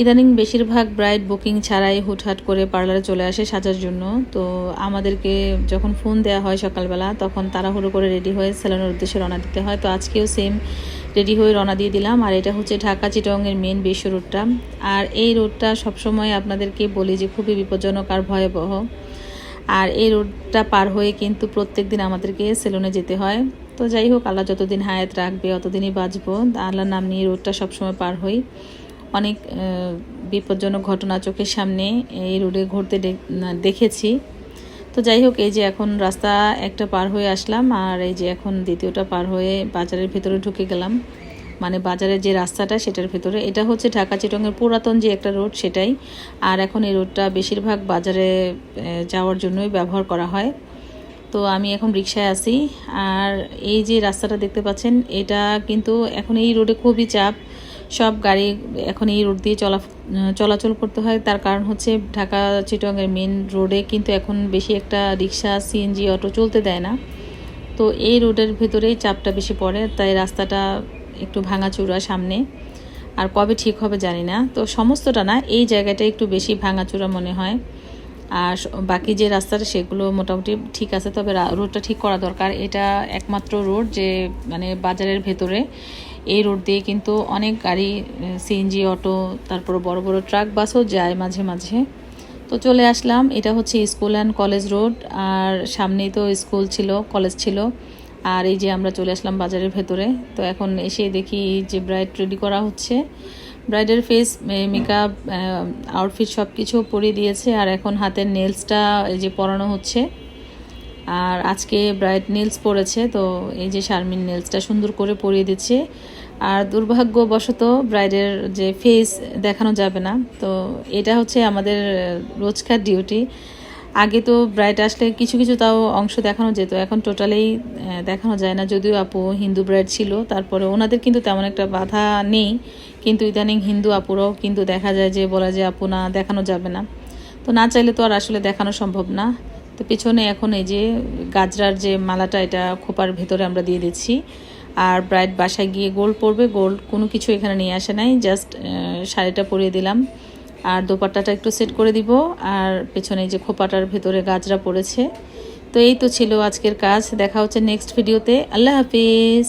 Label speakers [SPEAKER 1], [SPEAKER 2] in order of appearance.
[SPEAKER 1] ইদানিং বেশিরভাগ bride booking ছাড়াই হুটহাট করে পার্লারে চলে আসে সাজার জন্য। তো আমাদেরকে যখন ফোন দেওয়া হয় সকালবেলা, তখন তাড়াহুড়ো করে রেডি হয়ে সেলুনের উদ্দেশ্যে রওনা দিতে হয়। তো আজকেও সেম রেডি হয়ে রওনা দিয়ে দিলাম। আর এটা হচ্ছে ঢাকা চিটংয়ের মেন বিশ্ব রোডটা আর এই রোডটা সবসময় আপনাদেরকে বলি যে খুবই বিপজ্জনক আর ভয়াবহ। আর এই রোডটা পার হয়ে কিন্তু প্রত্যেক দিন আমাদেরকে সেলুনে যেতে হয়। তো যাই হোক, আল্লাহ যতদিন হায়াত রাখবে, অতদিনই বাঁচবো। আল্লাহর নাম নিয়ে রোডটা সবসময় পার হই। অনেক বিপজ্জনক ঘটনা চোখের সামনে এই রোডে ঘুরতে দেখেছি। তো যাই হোক, এই যে এখন রাস্তা একটা পার হয়ে আসলাম, আর এই যে এখন দ্বিতীয়টা পার হয়ে বাজারের ভেতরে ঢুকে গেলাম। মানে বাজারের যে রাস্তাটা, সেটার ভেতরে। এটা হচ্ছে ঢাকা চিটংয়ের পুরাতন যে একটা রোড, সেটাই। আর এখন এই রোডটা বেশিরভাগ বাজারে যাওয়ার জন্যই ব্যবহার করা হয়। তো আমি এখন রিক্সায় আছি। আর এই যে রাস্তাটা দেখতে পাচ্ছেন, এটা কিন্তু এখন এই রোডে খুবই চাপ। সব গাড়ি এখন এই রোড দিয়ে চলা, চলাচল করতে হয়। তার কারণ হচ্ছে ঢাকা চিটংয়ের মেন রোডে কিন্তু এখন বেশি একটা রিক্সা সিএনজি অটো চলতে দেয় না। তো এই রোডের ভেতরেই চাপটা বেশি পড়ে, তাই রাস্তাটা একটু ভাঙাচুরা সামনে। আর কবে ঠিক হবে জানি না। তো সমস্তটা না, এই জায়গাটা একটু বেশি ভাঙাচুরা মনে হয়। আর বাকি যে রাস্তাটা, সেগুলো মোটামুটি ঠিক আছে। তবে রোডটা ঠিক করা দরকার। এটা একমাত্র রোড যে মানে বাজারের ভেতরে। এই রোড দিয়ে কিন্তু অনেক গাড়ি সিএনজি অটো, তারপর বড় বড় ট্রাক, বাসও যায় মাঝে মাঝে। তো চলে আসলাম, এটা হচ্ছে স্কুল অ্যান্ড কলেজ রোড, আর সামনেই তো স্কুল ছিল, কলেজ ছিল। আর এই যে আমরা চলে আসলাম বাজারের ভেতরে, তো এখন এসে দেখি যে ব্রাইড রেডি করা হচ্ছে। ব্রাইডের ফেস মেকআপ আউটফিট সব কিছু পরিয়ে দিয়েছে, আর এখন হাতের নেলসটা এই যে পরানো হচ্ছে। আর আজকে ব্রাইড নেলস পরেছে, তো এই যে শারমিন নেলসটা সুন্দর করে পরিয়ে দিচ্ছে। আর দুর্ভাগ্যবশত ব্রাইডের যে ফেস দেখানো যাবে না, তো এটা হচ্ছে আমাদের রোজকার ডিউটি আগে তো ব্রাইড আসলে কিছু কিছু তাও অংশ দেখানো যেত, এখন টোটালেই দেখানো যায় না। যদিও আপু হিন্দু ব্রাইড ছিল, তারপরে ওনাদের কিন্তু তেমন একটা বাধা নেই, কিন্তু ইদানিং হিন্দু আপুরাও কিন্তু দেখা যায় যে বলা যায় আপু না, দেখানো যাবে না। তো না চাইলে তো আর আসলে দেখানো সম্ভব না। তো পেছনে এখন এই যে গাজরার যে মালাটা, এটা খোপার ভেতরে আমরা দিয়ে দিচ্ছি। আর ব্রাইড বাসায় গিয়ে গোল্ড পরবে গোল্ড কোনো কিছু এখানে নিয়ে আসে নাই, জাস্ট শাড়িটা পরিয়ে দিলাম। আর দোপাট্টাটা একটু সেট করে দিব। আর পেছনে যে খোপাটার ভেতরে গাজরা পড়েছে। তো এই তো ছিল আজকের কাজ, দেখা হচ্ছে নেক্সট ভিডিওতে। আল্লাহ হাফিজ।